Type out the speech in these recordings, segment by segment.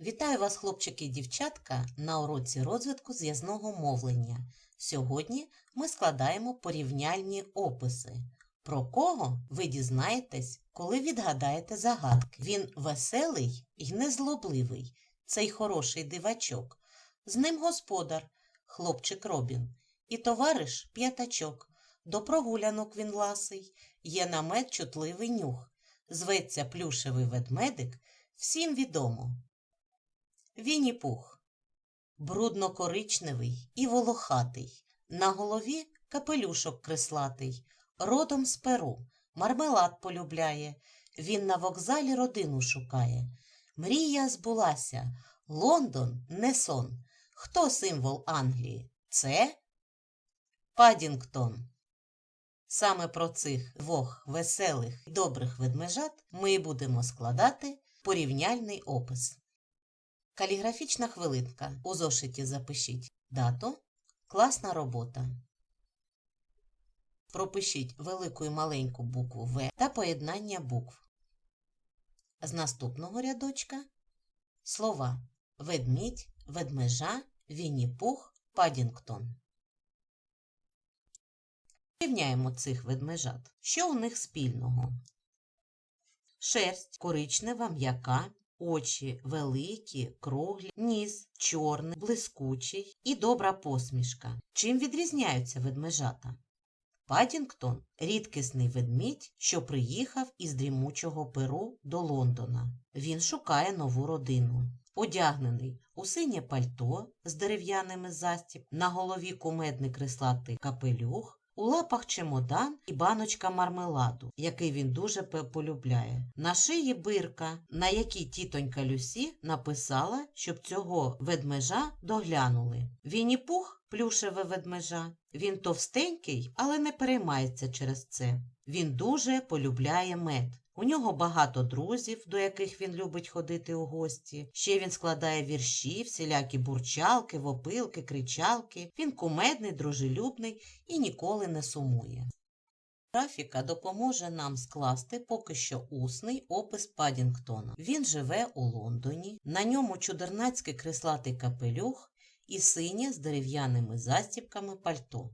Вітаю вас, хлопчики і дівчатка, на уроці розвитку зв'язного мовлення. Сьогодні ми складаємо порівняльні описи. Про кого ви дізнаєтесь, коли відгадаєте загадки. Він веселий і незлобливий, цей хороший дивачок. З ним господар, хлопчик Робін, і товариш п'ятачок. До прогулянок він ласий, є намет чутливий нюх. Зветься плюшевий ведмедик, всім відомо. Вінні-Пух. Брудно-коричневий і волохатий. На голові капелюшок креслатий. Родом з Перу. Мармелад полюбляє. Він на вокзалі родину шукає. Мрія збулася. Лондон не сон. Хто символ Англії? Це Падінгтон. Саме про цих двох веселих і добрих ведмежат ми будемо складати порівняльний опис. Каліграфічна хвилинка. У зошиті запишіть дату. Класна робота. Пропишіть велику і маленьку букву В та поєднання букв. З наступного рядочка слова ведмідь, ведмежа, Вінні-Пух, Падінгтон. Порівняємо цих ведмежат. Що у них спільного? Шерсть коричнева, м'яка, очі великі, круглі, ніс чорний, блискучий і добра посмішка. Чим відрізняються ведмежата? Падінгтон рідкісний ведмідь, що приїхав із дрімучого Перу до Лондона. Він шукає нову родину. Одягнений у синє пальто з дерев'яними застіб, на голові кумедний креслатий капелюх, у лапах чемодан і баночка мармеладу, який він дуже полюбляє. На шиї бирка, на якій тітонька Люсі написала, щоб цього ведмежа доглянули. Вінні-Пух – плюшеве ведмежа. Він товстенький, але не переймається через це. Він дуже полюбляє мед. У нього багато друзів, до яких він любить ходити у гості. Ще він складає вірші, всілякі бурчалки, вопилки, кричалки. Він кумедний, дружелюбний і ніколи не сумує. Графіка допоможе нам скласти поки що усний опис Падінгтона. Він живе у Лондоні, на ньому чудернацький креслатий капелюх і синє з дерев'яними застібками пальто.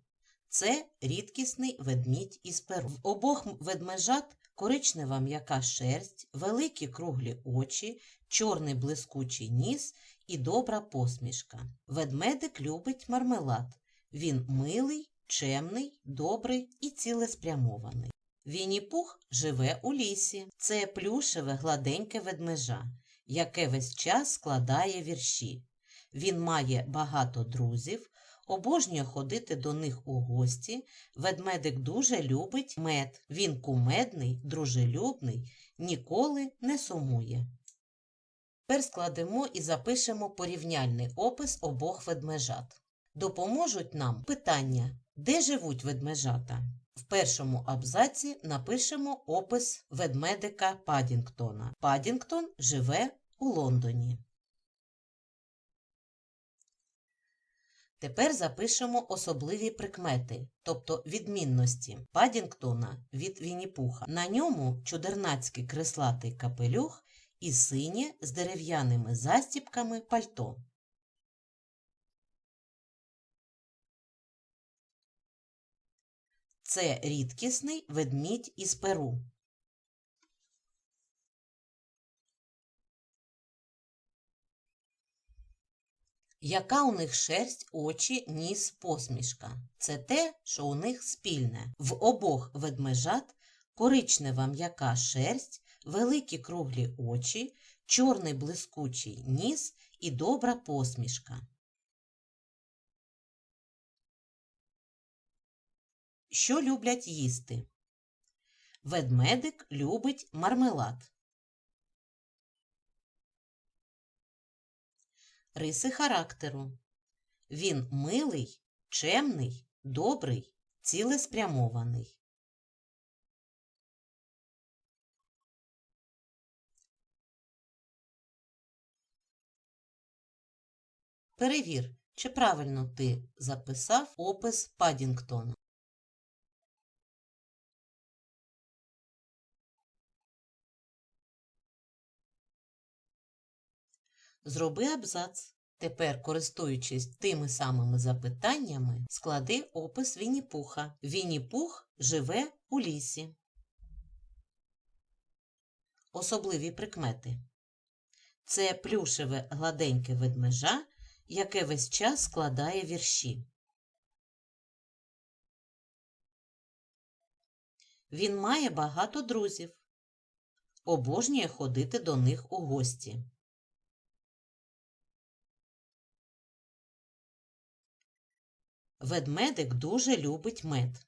Це рідкісний ведмідь із Перу. В обох ведмежат коричнева м'яка шерсть, великі круглі очі, чорний блискучий ніс і добра посмішка. Ведмедик любить мармелад. Він милий, чемний, добрий і цілеспрямований. Вінні-Пух живе у лісі. Це плюшеве гладеньке ведмежа, яке весь час складає вірші. Він має багато друзів, обожнює ходити до них у гості. Ведмедик дуже любить мед. Він кумедний, дружелюбний, ніколи не сумує. Тепер складемо і запишемо порівняльний опис обох ведмежат. Допоможуть нам питання, де живуть ведмежата. В першому абзаці напишемо опис ведмедика Падінгтона. Падінгтон живе у Лондоні. Тепер запишемо особливі прикмети, тобто відмінності Падінгтона від Вінні-Пуха. На ньому чудернацький креслатий капелюх і синє з дерев'яними застібками пальто. Це рідкісний ведмідь із Перу. Яка у них шерсть, очі, ніс, посмішка? Це те, що у них спільне. В обох ведмежат коричнева м'яка шерсть, великі круглі очі, чорний блискучий ніс і добра посмішка. Що люблять їсти? Ведмедик любить мармелад. Риси характеру. Він милий, чемний, добрий, цілеспрямований. Перевір, чи правильно ти записав опис Падінгтона. Зроби абзац. Тепер, користуючись тими самими запитаннями, склади опис Вінні-Пуха. Вінні-Пух живе у лісі. Особливі прикмети. Це плюшеве гладеньке ведмежа, яке весь час складає вірші. Він має багато друзів. Обожнює ходити до них у гості. Ведмедик дуже любить мед.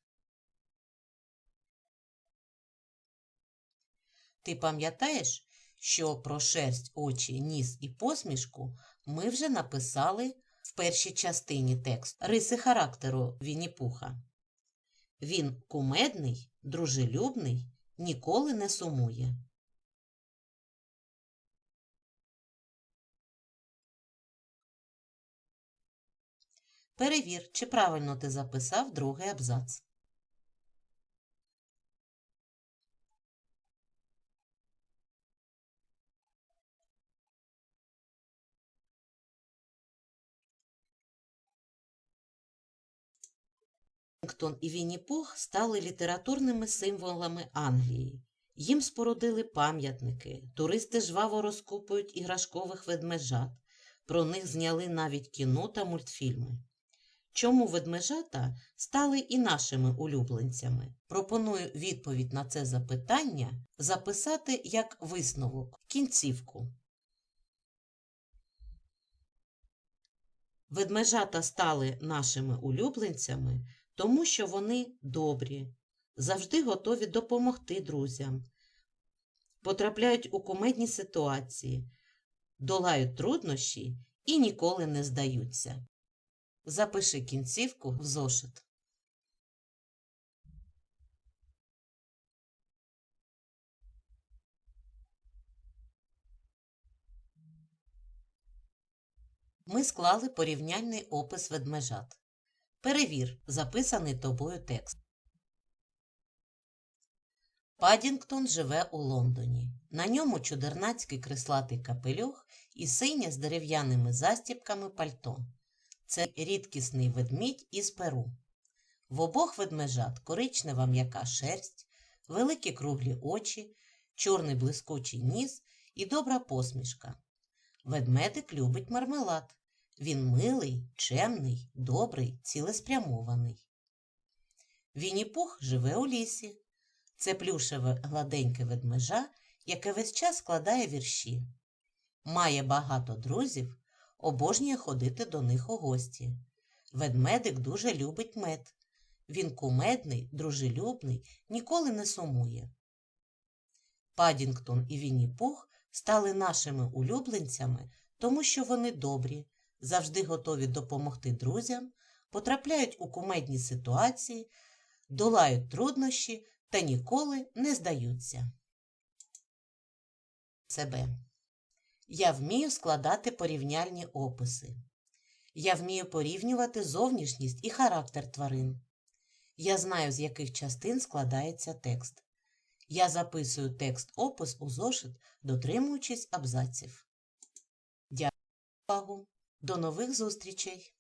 Ти пам'ятаєш, що про шерсть, очі, ніс і посмішку ми вже написали в першій частині тексту риси характеру Вінні-Пуха. Він кумедний, дружелюбний, ніколи не сумує. Перевір, чи правильно ти записав другий абзац. Вашингтон і Вінні-Пух стали літературними символами Англії. Їм спорудили пам'ятники, туристи жваво розкупують іграшкових ведмежат. Про них зняли навіть кіно та мультфільми. Чому ведмежата стали і нашими улюбленцями? Пропоную відповідь на це запитання записати як висновок кінцівку. Ведмежата стали нашими улюбленцями, тому що вони добрі, завжди готові допомогти друзям, потрапляють у кумедні ситуації, долають труднощі і ніколи не здаються. Запиши кінцівку в зошит. Ми склали порівняльний опис ведмежат. Перевір записаний тобою текст. Падінгтон живе у Лондоні. На ньому чудернацький крислатий капелюх і синє з дерев'яними застіпками пальто. Це рідкісний ведмідь із Перу. В обох ведмежат коричнева м'яка шерсть, великі круглі очі, чорний блискучий ніс і добра посмішка. Ведмедик любить мармелад. Він милий, чемний, добрий, цілеспрямований. Вінні-Пух живе у лісі. Це плюшеве гладеньке ведмежа, яке весь час складає вірші. Має багато друзів, обожнює ходити до них у гості. Ведмедик дуже любить мед. Він кумедний, дружелюбний, ніколи не сумує. Падінгтон і Вінні-Пух стали нашими улюбленцями, тому що вони добрі, завжди готові допомогти друзям, потрапляють у кумедні ситуації, долають труднощі та ніколи не здаються. Себе. Я вмію складати порівняльні описи. Я вмію порівнювати зовнішність і характер тварин. Я знаю, з яких частин складається текст. Я записую текст опис у зошит, дотримуючись абзаців. Дякую за увагу. До нових зустрічей!